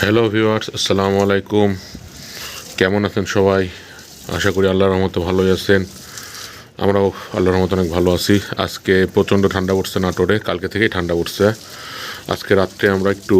Hello viewers আসসালামু আলাইকুম কেমন আছেন সবাই? আশা করি আল্লাহর রহমতে ভালোই আছেন। আমরাও আল্লাহর রহমতে অনেক ভালো আছি। আজকে প্রচণ্ড ঠান্ডা পড়ছে নাটোরে। কালকে থেকেই ঠান্ডা পড়ছে। আজকে রাত্রে আমরা একটু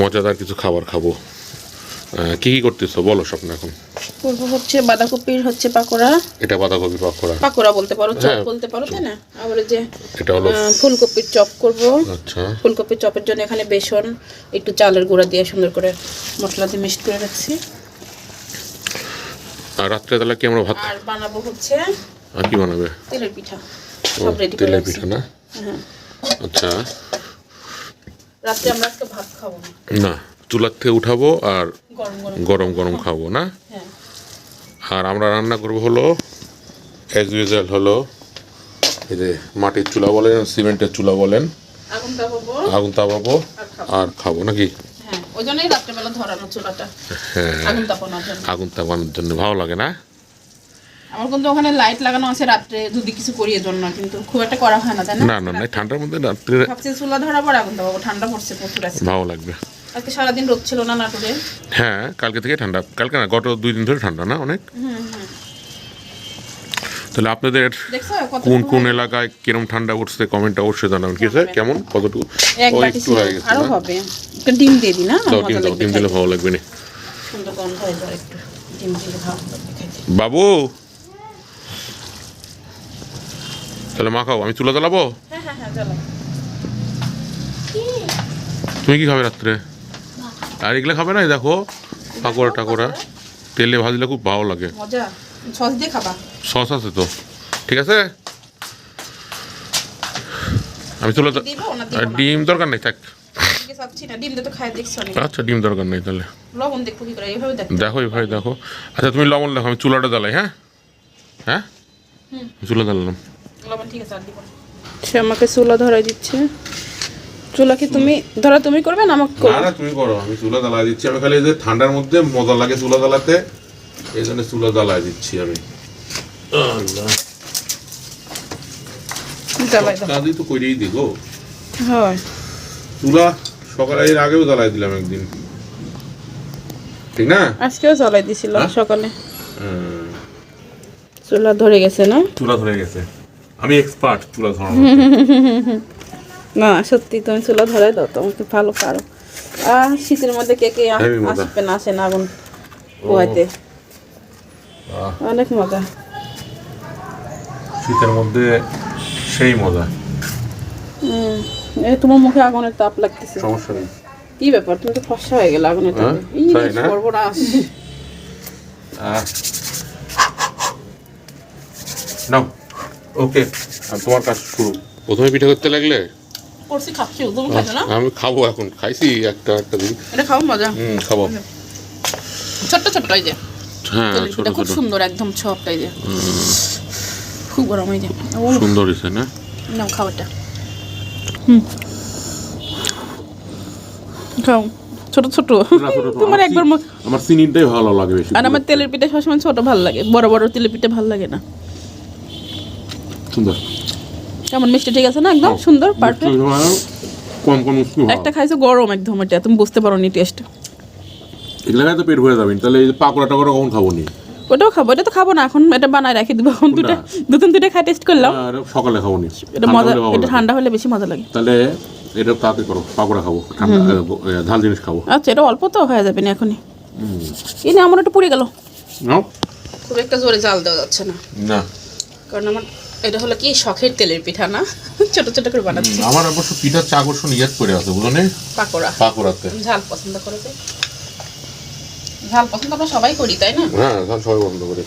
মজাদার কিছু খাবার খাব। কি কি করতেছো? বলো স্বপ্ন এখন। করব হচ্ছে বাঁধাকপির হচ্ছে পাকোড়া। এটা বাঁধাকপি পাকোড়া। পাকোড়া বলতে পারো চপ হ্যাঁ। বলতে পারো তাই না? আবার যে এটা হলো ফুলকপির চপ করব। আচ্ছা। ফুলকপির চপের জন্য এখানে বেসন একটু চালের গুঁড়া দিয়ে সুন্দর করে মশলা দিয়ে মিক্সড করে রাখছি। আর রাত্রে তাহলে কি আমরা ভাত আর বানাবো হচ্ছে আর কি বানাবে? তেলের পিঠা সব রেডি তেলের পিঠা না? হ্যাঁ। আচ্ছা। রাত্রে আমরা আজকে ভাত খাব না। না চুলার থেকে উঠাবো আর গরম গরম খাব। না? হ্যাঁ। আর আমরা রান্না করব হলো অ্যাজ ইউজুয়াল হলো এই যে মাটির চুলা বলেন সিমেন্টের চুলা বলেন। আগুন তাপাবো। আর খাব। নাকি? হ্যাঁ হ্যাঁ। আগুন তাপানোর জন্য। ভালো লাগে না? আমার কিন্তু ওখানে লাইট লাগানো আছে রাত্রে যদি কিছু করি এর জন্য কিন্তু খুব একটা করা হয় না না? না ঠান্ডার মধ্যে রাত্রে ভাবছি চুলা ধরা পর আগুন দেবো ঠান্ডা পড়ছে প্রচুর আছে ভালো লাগবে। আজকে সারাদিন রোদ ছিল না নাটোরে? হ্যাঁ কালকে থেকে ঠান্ডা। কালকে না গত দুই দিন ধরে ঠান্ডা না অনেক? তাহলে আপনাদের কোন কোন এলাকায় কিরম ঠান্ডা পড়ছে কমেন্ট অবশ্যই জানাবেন। কি আছে কেমন? কতটুকু? এক ও একটু হয়ে গেছে আরও হবে। একটা ডিম দিয়ে দি না? দাও ডিম দাও ডিম দিলে ভালো লাগবে না। সুন্দর গন্ধ হয়ে যায় একটু। ডিম দিলে ভালো লাগবে বাবু! তাহলে মা খাও আমি চুলা জ্বালাবো? হ্যাঁ হ্যাঁ হ্যাঁ তুমি কি খাবে রাত্রে? আর এগুলো খাবে না দেখো পাকোড়া টাকোড়া। তেলে ভাজলে খুব ভালো লাগে। সস দিয়ে খাবা? সস আছে তো। ঠিক আছে? আমি না ডিম দরকার নেই থাক। আচ্ছা ডিম দরকার নেই তাহলে। করে এইভাবে দেখো ভাই দেখো। আচ্ছা তুমি লবণ দেখো আমি চুলাটা জ্বালাই হ্যাঁ? হ্যাঁ? চুলা জ্বালালাম। লবণ ঠিক আছে আর দিব সে আমাকে চুলা ধরাই দিচ্ছে। চুলা। কি তুমি ধরা তুমি করবে না আমাকে না না তুমি করো। আমি চুলা জ্বালাই দিচ্ছি। আমি খালি যে ঠান্ডার মধ্যে মজা লাগে চুলা জ্বালাতে। এই জন্য চুলা জ্বালাই দিচ্ছি আমি। জ্বালাই তো করেই দি গো হয়। চুলা সকালে এর আগেও জ্বালাই দিলাম একদিন। ঠিক না? আজকেও জ্বালাই দিছিল হ্যাঁ? সকালে। হুম, চুলা ধরে গেছে না? চুলা ধরে গেছে। আমি এক্সপার্ট চুলা ধরানো না সত্যি তুমি চুলা ধরাই দাও তোমাকে ভালো পারো। আহ শীতের মধ্যে কে কে আসবে না আসে না আগুন পোহাইতে। অনেক মজা। শীতের মধ্যে সেই মজা। হুম এই তোমার মুখে আগুনের তাপ লাগতেছে। সমস্যা নেই। কি ব্যাপার? তুমি তো ফসা হয়ে গেল আগুনের হ্যাঁ? তাপে। ই? সর্বনাশ। নাও ওকে আর তোমার কাজ শুরু। প্রথমে পিঠা করতে লাগলে? করছি খাচ্ছি তুমি খাচ্ছো না? আমি খাব এখন খাইছি একটা একটা দিন। এটা খাও মজা। হুম খাব। ছোট্ট ছোট্ট এই যে। হ্যাঁ ছোট খুব সুন্দর একদম এই যে। খুব গরম এই যে। সুন্দর হয়েছে না? নাও হুম। খাও। ছোট ছোট। তোমার একবার আমার চিনিটাই ভালো লাগে বেশি। আর আমার তেলের পিঠা সবসময় ছোট ভালো লাগে। বড় বড় তেলের পিঠা ভালো লাগে না। সুন্দর। কেমন মিষ্টি ঠিক আছে না একদম? সুন্দর পারফেক্ট কম কম একটা খাইছো গরম একদম এটা তুমি বুঝতে পারো নি টেস্ট এগুলো খাই তো পেট ভরে যাবেন তাহলে এই যে পাকোড়া টাকোড়া কখন খাব নি ওটাও খাব এটা তো খাব না এখন এটা বানায় রাখি দিব এখন দুটা দুটো দুটো খাই টেস্ট করলাম। আর সকালে খাব নি এটা মজা এটা ঠান্ডা হলে বেশি মজা লাগে। তাহলে এটা তাতে করো পাকোড়া খাব ঠান্ডা ঝাল জিনিস খাব। আচ্ছা এটা অল্প তো হয়ে যাবে না এখনই। এই না আমার একটু পুড়ে গেল। নাও। খুব একটা জোরে জাল দেওয়া যাচ্ছে না। না। কারণ আমার এটা হলো কি শখের তেলের পিঠা না? ছোট ছোট করে বানাচ্ছি। আমার অবশ্য পিঠার চা আকর্ষণ ইয়াদ করে আছে বুঝলো নি? পাকোড়া। পাকোড়াতে। ঝাল পছন্দ করে যে। ঝাল পছন্দ আমরা সবাই করি তাই না? হ্যাঁ ঝাল সবাই বন্ধ করে।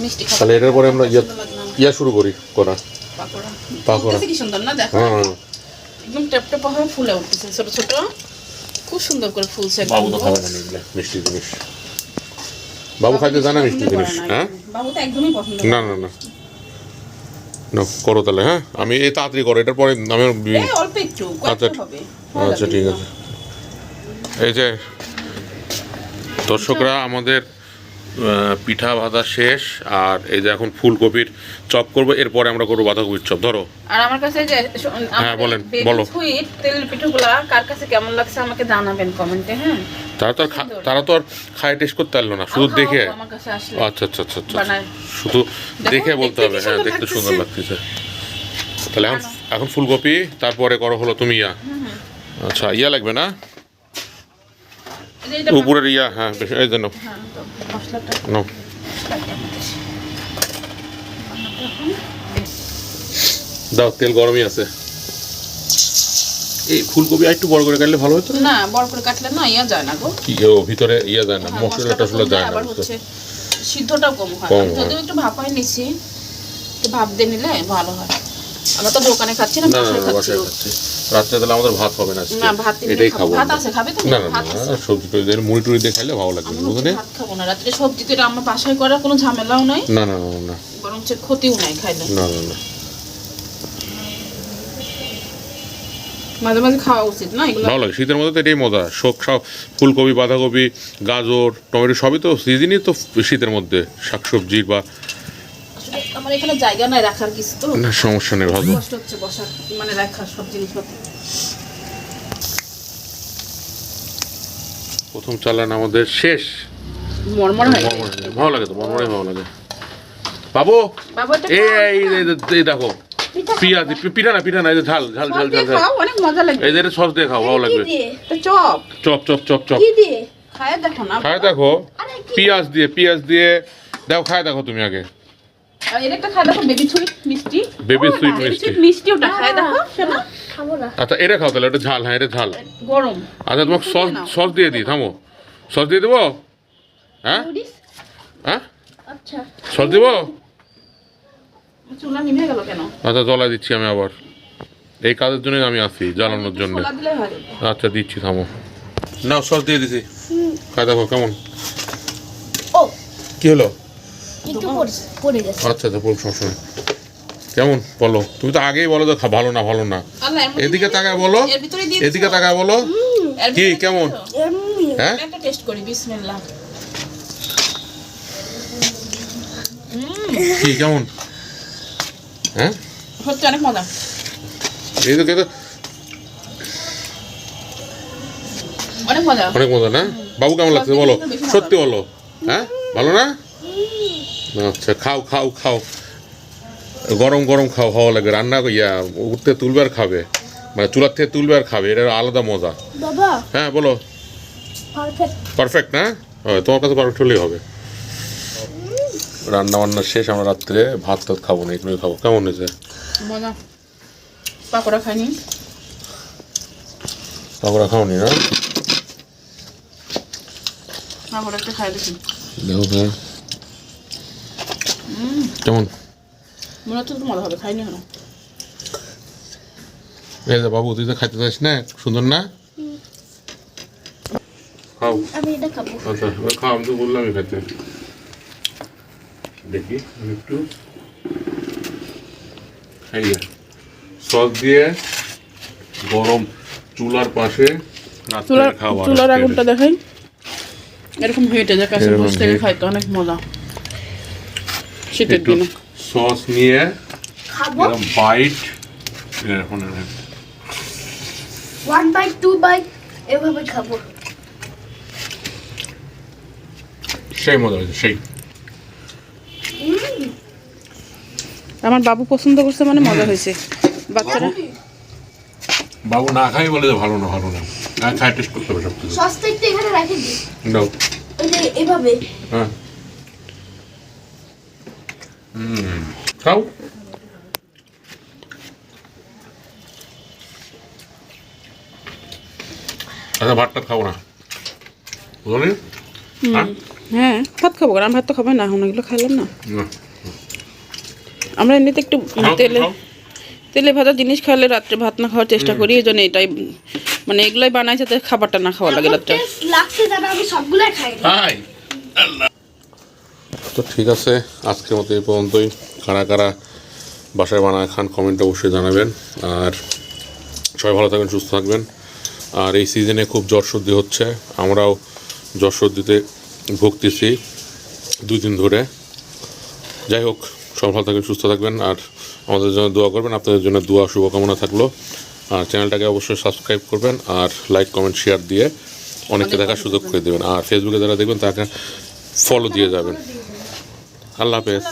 মিষ্টি তাহলে এটার পরে আমরা ইয়া পছন্দ। ইয়া শুরু করি করা। পাকোড়া। পাকোড়া। কি সুন্দর না দেখো? হ্যাঁ। একদম টেপ টেপ ভাবে ফুলে উঠতেছে ছোট ছোট। খুব সুন্দর করে ফুলছে। বাবু তো খাবে না এগুলো মিষ্টি জিনিস। বাবু খাইতে জানে মিষ্টি জিনিস হ্যাঁ। বাবু তো একদমই পছন্দ না। না না। করো তাহলে হ্যাঁ? আমি এই তাড়াতাড়ি করো এটার পরে আমি আচ্ছা, আচ্ছা ঠিক আছে। এই যে দর্শকরা আমাদের পিঠা ভাজা শেষ আর এই যে এখন ফুলকপির চপ করব এরপরে আমরা করব বাঁধাকপির চপ ধরো। আর আমার কাছে যে হ্যাঁ, বলেন, বলো। সুইট তেলের পিঠুগুলা কার কাছে কেমন লাগছে আমাকে জানাবেন কমেন্টে হ্যাঁ? তারা তো আর তারা তো আর খায় টেস্ট করতে পারল না শুধু দেখে। আসলে আচ্ছা আচ্ছা আচ্ছা আচ্ছা শুধু দেখে বলতে হবে হ্যাঁ দেখতে সুন্দর লাগতেছে। তাহলে এখন এখন ফুলকপি তারপরে করো হলো তুমি ইয়া। আচ্ছা ইয়া লাগবে না? উপরের ইয়া হ্যাঁ বেশ এই জন্য হ্যাঁ। দাও তেল গরমই আছে। এই ফুলকপি আর একটু বড় করে কাটলে ভালো হতো? না? বড় করে কাটলে না ইয়া যায় না গো। কি ও ভিতরে ইয়া যায় না হ্যাঁ, মশলা যায় না সিদ্ধটাও কম হয়। হয়। যদিও একটু নিছি। একটু ভাপ দিয়ে নিলে ভালো হয়। আমরা তো দোকানে খাচ্ছি না বাসায় খাচ্ছি। রাত্রে তাহলে আমাদের ভাত হবে না না ভাত এটাই খাব। ভাত আছে খাবে তুমি? না না সবজি টবজি দিয়ে মুড়ি টুড়ি দিয়ে খাইলে ভালো লাগবে বুঝলে? ভাত খাব না রাত্রে সবজি তো আমার বাসায় করার কোনো ঝামেলাও নাই। না না না না। বরং হচ্ছে ক্ষতিও নাই খাইলে। না না না। মাঝে মাঝে খাওয়া উচিত না এগুলো? ভালো লাগে শীতের মধ্যে তো এটাই মজা শোক সব ফুলকপি বাঁধাকপি গাজর টমেটো সবই তো সিজনই তো শীতের মধ্যে শাকসবজির বা আমার এখানে জায়গা নাই রাখার কিছু তো। না সমস্যা নেই ভালো। কষ্ট হচ্ছে বসার মানে রাখার সব জিনিসপত্র। প্রথম চালান আমাদের শেষ। মরমর হয় ভালো লাগে তো ভালো লাগে। বাবু এই দেখো। পিঁয়াজ পি- পিঠা না পিঠা না এই যে ঝাল ঝাল ঝাল ঝাল ঝাল। অনেক মজা লাগবে। এই যে সস দিয়ে খাও ভালো লাগবে। Chop. Chop chop chop chop. কি দিয়ে? খায় দেখো না। খায় দেখো আরে পিঁয়াজ দিয়ে পিঁয়াজ দিয়ে। দেখো খায় দেখো তুমি আগে। আচ্ছা এটা খাও তাহলে এটা ঝাল হ্যাঁ এটা ঝাল। গরম। আচ্ছা তোমাকে সস। সস দিয়ে দিই থামো। সস দিয়ে দেবো? হ্যাঁ? হ্যাঁ? আচ্ছা। সস দেবো? চুলা নিভে গেল কেন? আচ্ছা জ্বলা দিচ্ছি আমি আবার। এই কাজের জন্যই আমি আসি জ্বালানোর জন্য। আচ্ছা দিচ্ছি থামো। না সস দিয়ে দিছি। খাই দেখো কেমন? ও। কি হলো? একটু পড়ে- পড়ে গেছে। আচ্ছা আচ্ছা বল সমস্যা কেমন? বলো। তুমি তো আগেই বলো তো ভালো না ভালো না। এদিকে তাকায় বলো। এর ভিতরে দিয়ে এদিকে তাকায় বলো। কি, কেমন? হ্যাঁ? টেস্ট করি বিসমিল্লাহ। কি কেমন? হ্যাঁ? অনেক মজা। এই তো খেতে অনেক মজা। অনেক মজা না? বাবু কেমন লাগছে বলো। সত্যি বলো। হ্যাঁ? ভালো না? আচ্ছা খাও খাও খাও। গরম গরম খাও ভালো লাগে। রান্না ইয়া উঠতে তুলবে আর খাবে। মানে চুলার থেকে তুলবে আর খাবে। এটা আলাদা মজা। হ্যাঁ বলো। পারফেক্ট পারফেক্ট না? তোমার কাছে পারফেক্ট হলেই হবে। রান্না বান্না শেষ আমরা রাত্রে ভাত টাত খাব না এগুলোই খাব। কেমন হয়েছে? পাকোড়া খাইনি। পাকোড়া খাওনি না? দেখি। কেমন? মনে হচ্ছে মজা হবে খাইনি হলো এই যে বাবু তুই তো খাইতে চাস না? সুন্দর না? খাও। আমি এটা খাব। আচ্ছা খাও আমি তো বললামই খাইতে। দেখি আমি একটু সস দিয়ে গরম চুলার পাশে চুলার চুলার আগুনটা দেখাই। এরকম হেঁটে যায় কাছে এরকম বসে থেকে খাইতে অনেক মজা। শীতের দিনে। সস নিয়ে খাব? এরকম bite one bite two bite এভাবে খাব। সেই মজা হয়েছে সেই। আমার বাবু পছন্দ করছে মানে মজা হয়েছে। বাচ্চারা বাবু? না খাই বলে ভালো না ভালো না। না খাই টেস্ট করতে হবে সব কিছু সসটা একটু এখানে রেখে দিই দাও ওই যে এভাবে। হ্যাঁ। হুম খাও। আচ্ছা ভাতটা খাব না। বুঝলি? হ্যাঁ? হ্যাঁ ভাত খাব। কারণ ভাত তো খাব না এখন এগুলো খাইলাম না। না। আমরা এমনিতে একটু তেলে তেলে ভাজা জিনিস খাইলে রাত্রে ভাত না খাওয়ার চেষ্টা করি এই জন্য এটাই মানে এগুলাই বানাই যাতে খাবারটা না খাওয়া লাগে রাত্রে। তো ঠিক আছে আজকের মতো এই পর্যন্তই। কারা কারা বাসায় বানায় খান কমেন্ট অবশ্যই জানাবেন। আর সবাই ভালো থাকবেন সুস্থ থাকবেন। আর এই সিজনে খুব জ্বর সর্দি হচ্ছে। আমরাও জ্বর সর্দিতে ভুগতেছি দুই দিন ধরে। যাই হোক সব ভালো থাকবেন সুস্থ থাকবেন আর আমাদের জন্য দোয়া করবেন। আপনাদের জন্য দোয়া শুভকামনা থাকল। আর চ্যানেলটাকে অবশ্যই সাবস্ক্রাইব করবেন আর লাইক কমেন্ট শেয়ার দিয়ে অনেককে দেখার সুযোগ করে দেবেন। আর ফেসবুকে যারা দেখবেন তাকে ফলো দিয়ে যাবেন। আল্লাহ হাফেজ।